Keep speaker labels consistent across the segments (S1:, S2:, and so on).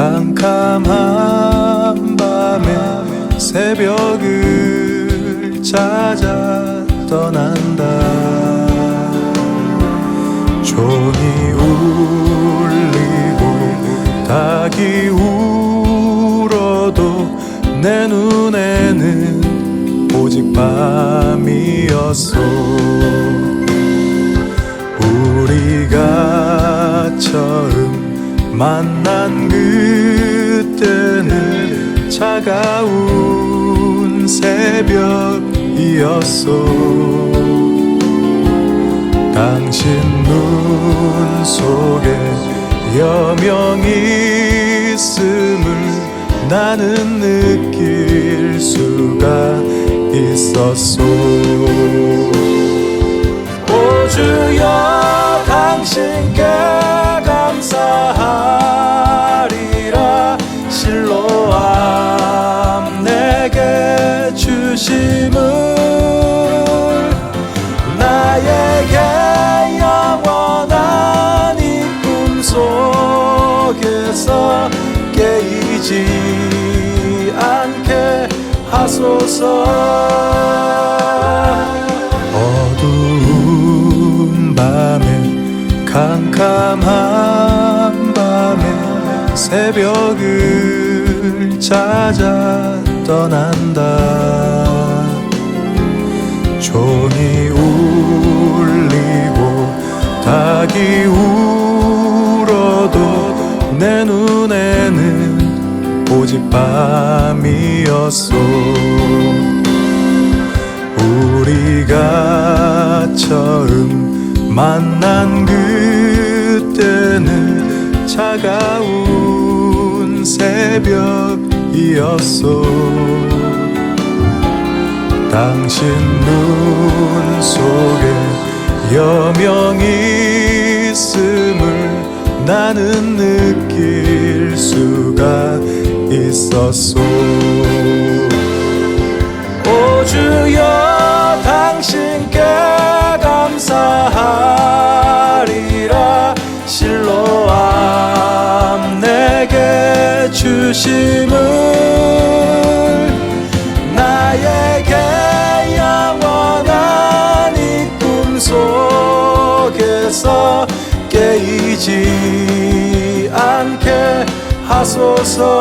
S1: 캄캄한 밤에 새벽을 찾아 떠난다. 종이 울리고 닭이 울어도 내 눈에는 오직 밤이었소. 우리가 처음 만난 그때는 차가운 새벽이었소. 당신 눈 속에 여명이 있음을 나는 느낄 수가 있었소. 오 주여 하소서. 어두운 밤에 캄캄한 밤에 새벽을 찾아 떠난다. 종이 울리고 닭이 울어도 내 눈에는 오직 밤이었소. 우리가 처음 만난 그때는 차가운 새벽이었소. 당신 눈 속에 여명이 나는 느낄 수가 있었소. 오 주여 당신께 감사하리라. 실로 암 내게 주심을 깨이지 않게 하소서.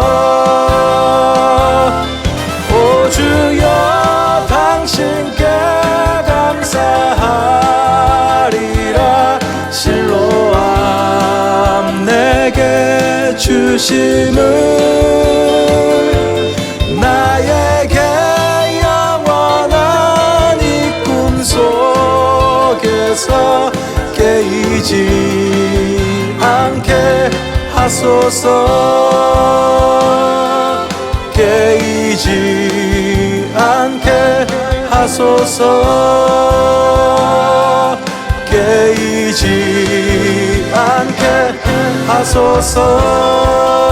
S1: 오 주여 당신께 감사하리라. 실로 암 내게 주심을 나에게 영원한 이 꿈속에서 깨이지 하소서. 깨이지 않게 하소서. 깨이지 않게 하소서